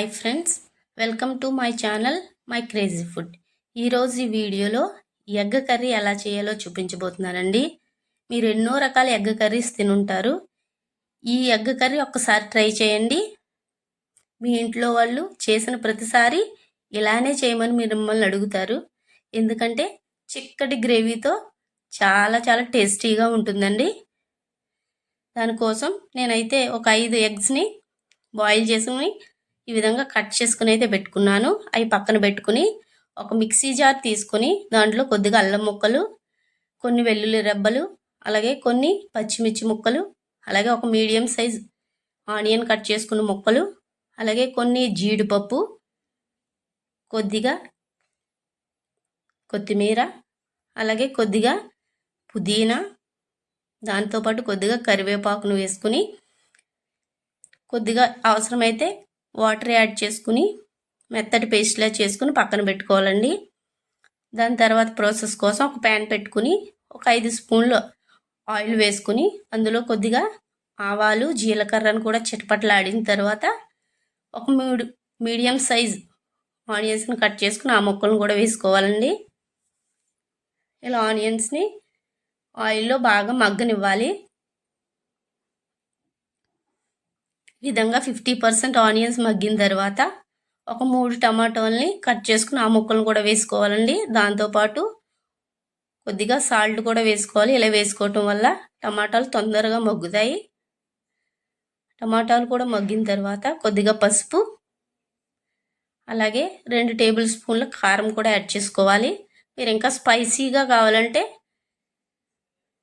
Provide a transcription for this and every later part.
Hi friends welcome to my channel my crazy food ఈరోజు ఈ వీడియోలో ఎగ్ కర్రీ ఎలా చేయాలో చూపించబోతున్నానండి. మీరు ఎన్నో రకాల ఎగ్ కర్రీస్ తినుంటారు. ఈ ఎగ్ కర్రీ ఒక్కసారి ట్రై చేయండి. మీ ఇంట్లో వాళ్ళు చేసిన ప్రతిసారి ఇలానే చేయమని మీరు మిమ్మల్ని అడుగుతారు. ఎందుకంటే చిక్కటి గ్రేవీతో చాలా చాలా టేస్టీగా ఉంటుందండి. దానికోసం నేనైతే ఒక ఐదు ఎగ్స్ని బాయిల్ చేసుకుని ఈ విధంగా కట్ చేసుకుని అయితే పెట్టుకున్నాను. అవి పక్కన పెట్టుకుని ఒక మిక్సీ జార్ తీసుకొని దాంట్లో కొద్దిగా అల్లం ముక్కలు కొన్ని వెల్లుల్లి రెబ్బలు అలాగే కొన్ని పచ్చిమిర్చి ముక్కలు అలాగే ఒక మీడియం సైజ్ ఆనియన్ కట్ చేసుకున్న ముక్కలు అలాగే కొన్ని జీడిపప్పు కొద్దిగా కొత్తిమీర అలాగే కొద్దిగా పుదీనా దాంతోపాటు కొద్దిగా కరివేపాకును వేసుకుని కొద్దిగా అవసరమైతే వాటర్ యాడ్ చేసుకుని మెత్తటి పేస్ట్లా చేసుకుని పక్కన పెట్టుకోవాలండి. దాని తర్వాత ప్రాసెస్ కోసం ఒక ప్యాన్ పెట్టుకుని ఒక ఐదు స్పూన్లు ఆయిల్ వేసుకుని అందులో కొద్దిగా ఆవాలు జీలకర్రను కూడా చిటపట్లాడిన తర్వాత ఒక మూడు మీడియం సైజ్ ఆనియన్స్ని కట్ చేసుకుని ఆ ముక్కలను కూడా వేసుకోవాలండి. ఇలా ఆనియన్స్ని ఆయిల్లో బాగా మగ్గనివ్వాలి ఈ విధంగా ఫిఫ్టీ పర్సెంట్ ఆనియన్స్ మగ్గిన తర్వాత ఒక మూడు టమాటోల్ని కట్ చేసుకుని ఆ ముక్కలను కూడా వేసుకోవాలండి. దాంతోపాటు కొద్దిగా సాల్ట్ కూడా వేసుకోవాలి. ఇలా వేసుకోవటం వల్ల టమాటాలు తొందరగా మగ్గుతాయి. టమాటాలు కూడా మగ్గిన తర్వాత కొద్దిగా పసుపు అలాగే రెండు టేబుల్ స్పూన్ల కారం కూడా యాడ్ చేసుకోవాలి. మీరు ఇంకా స్పైసీగా కావాలంటే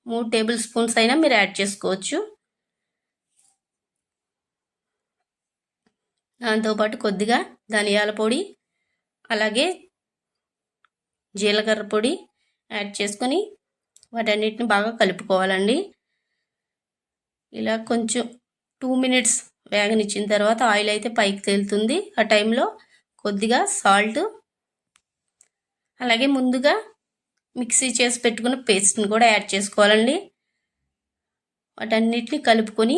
మూడు టేబుల్ స్పూన్స్ అయినా మీరు యాడ్ చేసుకోవచ్చు. దాంతోపాటు కొద్దిగా ధనియాల పొడి అలాగే జీలకర్ర పొడి యాడ్ చేసుకొని వాటన్నిటిని బాగా కలుపుకోవాలండి. ఇలా కొంచెం టూ మినిట్స్ వేగనిచ్చిన తర్వాత ఆయిల్ అయితే పైకి తేలుతుంది. ఆ టైంలో కొద్దిగా సాల్ట్ అలాగే ముందుగా మిక్సీ చేసి పెట్టుకున్న పేస్ట్ని కూడా యాడ్ చేసుకోవాలండి. వాటన్నిటిని కలుపుకొని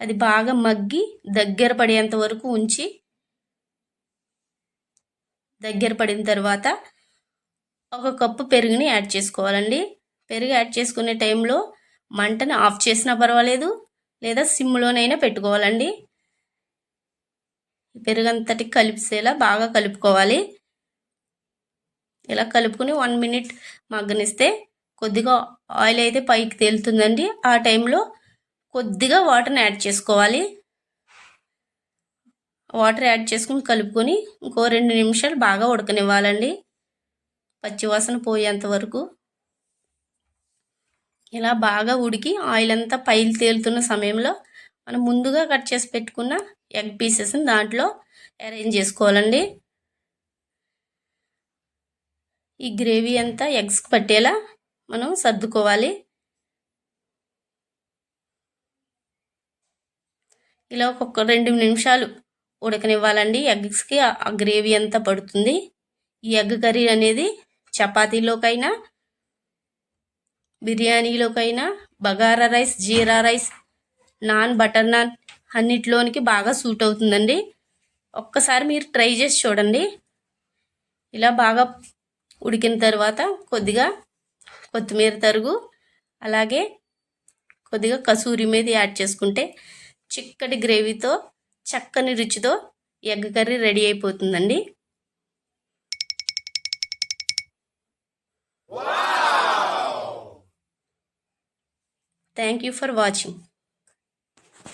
అది బాగా మగ్గి దగ్గర పడేంత వరకు ఉంచి దగ్గర పడిన తర్వాత ఒక కప్పు పెరుగుని యాడ్ చేసుకోవాలండి. పెరుగు యాడ్ చేసుకునే టైంలో మంటని ఆఫ్ చేసినా పర్వాలేదు లేదా సిమ్లోనైనా పెట్టుకోవాలండి. పెరుగంతటి కలిపిసేలా బాగా కలుపుకోవాలి. ఇలా కలుపుకొని వన్ మినిట్ మగ్గనిస్తే కొద్దిగా ఆయిల్ అయితే పైకి తేలుతుందండి. ఆ టైంలో కొద్దిగా వాటర్ని యాడ్ చేసుకోవాలి. వాటర్ యాడ్ చేసుకుని కలుపుకొని ఇంకో రెండు నిమిషాలు బాగా ఉడకనివ్వాలండి. పచ్చివాసన పోయేంత వరకు. ఇలా బాగా ఉడికి ఆయిల్ అంతా పైలు తేలుతున్న సమయంలో మనం ముందుగా కట్ చేసి పెట్టుకున్న ఎగ్ పీసెస్ని దాంట్లో అరేంజ్ చేసుకోవాలండి. ఈ గ్రేవీ అంతా ఎగ్స్కి పట్టేలా మనం సర్దుకోవాలి. ఇలా ఒక్కొక్క రెండు నిమిషాలు ఉడకనివ్వాలండి. ఎగ్స్కి ఆ గ్రేవీ అంతా పడుతుంది? ఈ ఎగ్ కర్రీ అనేది చపాతీలోకైనా బిర్యానీలోకైనా bagara rice jeera rice naan butter naan అన్నిట్లోనికి బాగా సూట్ అవుతుందండి. ఒక్కసారి మీరు ట్రై చేసి చూడండి. ఇలా బాగా ఉడికిన తర్వాత కొద్దిగా కొత్తిమీర తరుగు అలాగే కొద్దిగా కసూరి మీద యాడ్ చేసుకుంటే చిక్కటి గ్రేవీతో చక్కని రుచితో ఎగ్ కర్రీ రెడీ అయిపోతుందండి. Thank you for watching